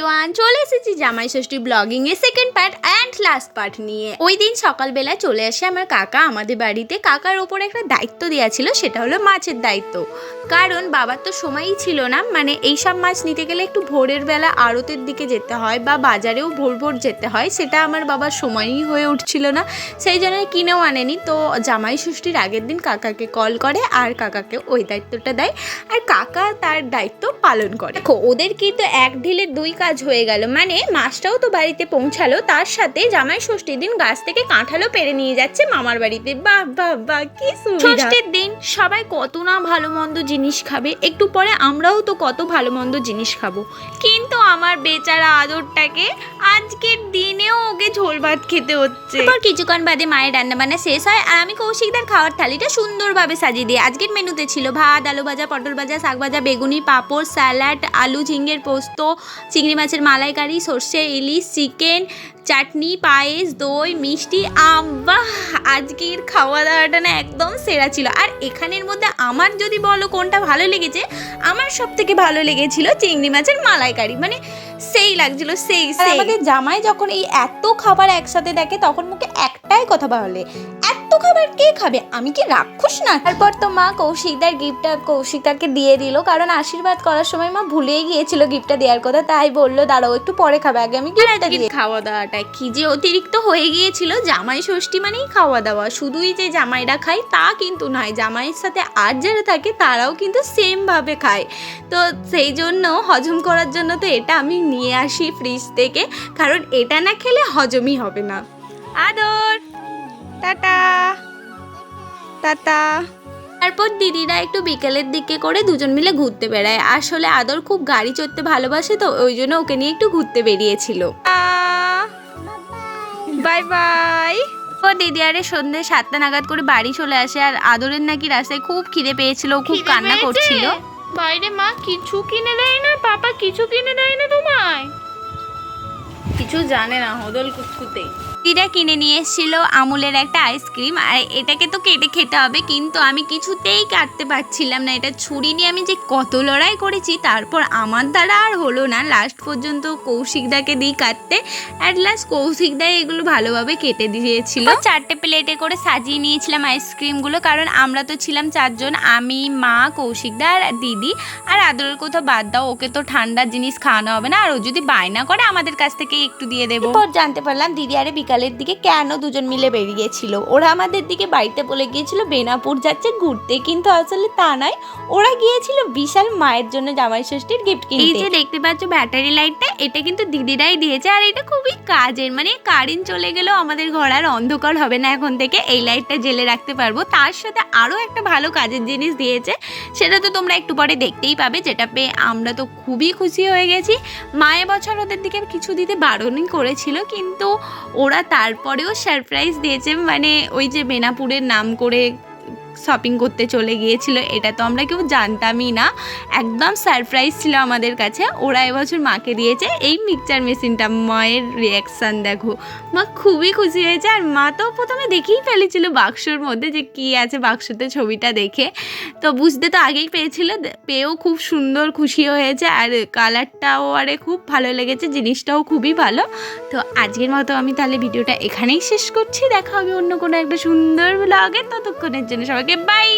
Everyone চলে এসেছি জামাই ষষ্ঠী blogging এর second part and last part নিয়ে। ওই দিন সকালবেলা চলে আসে আমার কাকা আমাদের বাড়িতে। কাকার ওপর একটা দায়িত্ব দেওয়া ছিল, সেটা হলো মাছের দায়িত্ব। কারণ বাবার তো সময়ই ছিল না মানে এই সব মাছ নিতে গেলে একটু ভোরের বেলা আড়তের দিকে যেতে হয় বা বাজারেও ভোর ভোর যেতে হয়, সেটা আমার বাবার সময়ই হয়ে উঠছিল না। সেই জন্য কিনেও আনেনি। তো জামাই ষষ্ঠীর আগের দিন কাকাকে কল করে আর কাকাকে ওই দায়িত্বটা দেয়। আর কাকা তার দায়িত্ব পালন করে। দেখো ওদের কিন্তু এক ঢিলে দুই কাজ হয়ে গেল। মানে মাছটাও তো বাড়িতে পৌঁছালো তার সাথে জামাই ষষ্ঠীর দিন গাছ থেকে কাঁঠালও পেরে নিয়ে যাচ্ছে মামার বাড়িতে। বাহ বাহ বাহ কি ষষ্ঠীর দিন সবাই কত না ভালো মন্দ জিনিস খাবে একটু পরে আমরাও তো কত ভালো মন্দ জিনিস খাব। কিন্তু আমার বেচারা আদরটাকে আজকের দিনেও ওকে ঝোল ভাত খেতে হচ্ছে। তারপর কিছুক্ষণ বাদে মায়ের রান্না বান্না শেষ হয় আর আমি কৌশিকদার খাওয়ার থালিটা সুন্দরভাবে সাজিয়ে দিই। আজকের মেনুতে ছিল ভাত আলু ভাজা পটল ভাজা শাক ভাজা বেগুনি পাঁপড় স্যালাড আলু ঝিঙ্গের পোস্ত চিংড়ি মাছের মালাইকারি সর্ষে ইলিশ চিকেন চাটনি পায়েস দই মিষ্টি আম। বাহ! আজকের খাওয়া দাওয়াটা না একদম সেরা ছিল। আর এখানের মধ্যে আমার যদি বলো কোনটা ভালো লেগেছে আমার সব থেকে ভালো লেগেছিল চিংড়ি মাছের মালাইকারি। মানে সেই লাগছিল সেই সেই। আমাদের জামাই যখন এই এত খাবার একসাথে দেখে তখন মুখে একটাই কথা বলে এত খাবার কে খাবে? আমি কি রাক্ষস না? তারপর তো মা কৌশিকদার গিফটটা কৌশিকদাকে দিয়ে দিল কারণ আশীর্বাদ করার সময় মা ভুলেই গিয়েছিল গিফটটা দেওয়ার কথা তাই বলল দাঁড়াও একটু পরে খাবে আগে আমি গিফটটা দিয়ে খাওয়া দাওয়াটা কি যে অতিরিক্ত হয়ে গিয়েছিল জামাই ষষ্ঠী মানেই খাওয়া দাওয়া শুধুই যে জামাইরা খায় তা কিন্তু নয় জামাইয়ের সাথে আর যারা থাকে তারাও কিন্তু সেম ভাবে খায়। তো সেই জন্য হজম করার জন্য তো এটা আমি নিয়ে আসি ফ্রিজ থেকে কারণ এটা না খেলে হজমই হবে না। আদর! টাটা। টাটা। তারপর দিদিরা একটু বিকেলের দিকে করে দুজন মিলে ঘুরতে বেড়ায়। আসলে আদর খুব গাড়ি চড়তে ভালোবাসে তো ওই জন্য ওকে নিয়ে একটু ঘুরতে বেরিয়েছিল। Bye bye. ও দিদি আরে সন্ধ্যে সাতটা নাগাদ করে বাড়ি চলে আসে আর আদরের নাকি রাস্তায় খুব খিদে পেয়েছিল খুব কান্না? করছিল। বাইরে মা কিছু কিনে দেয় না পাপা কিছু কিনে দেয় না তোমায়? কিছু জানে না হদল কুতকুতে দিদা কিনে নিয়ে এসেছিল আমুলের একটা আইসক্রিম। আর এটাকে তো কেটে খেতে হবে কিন্তু আমি কিছুতেই কাটতে পারছিলাম না। এটা ছুরি নিয়ে আমি যে কত লড়াই করেছি তারপর আমার দ্বারা আর হলো না। লাস্ট পর্যন্ত কৌশিকদাকে দিই কাটতে। অ্যাট লাস্ট কৌশিকদাই এগুলো ভালোভাবে কেটে দিয়েছিল। চারটে প্লেটে করে সাজিয়ে নিয়েছিলাম আইসক্রিমগুলো কারণ আমরা তো ছিলাম চারজন আমি মা কৌশিকদা আর দিদি। আর আদরের কোথাও বাদ দাও ওকে তো ঠান্ডা জিনিস খাওয়ানো হবে না। আর ও যদি বায়না করে আমাদের কাছ থেকে একটু দিয়ে দেবো। জানতে পারলাম দিদি আরে বিকালের দিকে কেন দুজন মিলে বেরিয়েছিল ওরা আমাদের দিকে বাড়িতে বলে গিয়েছিল, বেনাপুর যাচ্ছে, ঘুরতে। কিন্তু আসলে তা নয়, ওরা গিয়েছিল বিশাল মায়ের জন্য জামাই ষষ্ঠীর গিফট কিনতে। এই যে দেখতে পাচ্ছ ব্যাটারি লাইটটা এটা কিন্তু দিদিরাই দিয়েছে আর এটা খুবই কাজের। মানে কারেন্ট চলে গেলেও আমাদের ঘর আর অন্ধকার হবে না এখন থেকে। এই লাইটটা জেলে রাখতে পারব। তার সাথে আরও একটা ভালো কাজের জিনিস দিয়েছে, সেটা তো তোমরা একটু পরে দেখতেই পাবে, যেটা পেয়ে আমরা তো খুবই খুশি হয়ে গেছি। মায়ে বছর ওদের দিকে কিছু দিতে বারণই করেছিল, কিন্তু ওরা তারপরেও সারপ্রাইজ দিয়েছে। মানে ওই যে বেনাপুরের নাম করে শপিং করতে চলে গিয়েছিল, এটা তো আমরা কেউ জানতামই না। একদম সারপ্রাইজ ছিল আমাদের কাছে, ওরা এবছর মাকে দিয়েছে, এই মিক্সচার মেশিনটা, মায়ের রিয়াকশান দেখো। মা খুবই খুশি হয়েছে, আর মা তো প্রথমে দেখেই ফেলেছিল বাক্সর মধ্যে যে কী আছে বাক্সতে ছবিটা দেখে। তো বুঝতে তো আগেই পেয়েছিল, পেয়েও খুব সুন্দর খুশি হয়েছে, আর কালারটাও আরে খুব ভালো লেগেছে, জিনিসটাও খুবই ভালো। তো আজকের মতো আমি তাহলে ভিডিওটা এখানেই শেষ করছি, দেখা হবে অন্য কোনো একটা সুন্দর ব্লগে ততক্ষণের জন্য সবাইকে বাই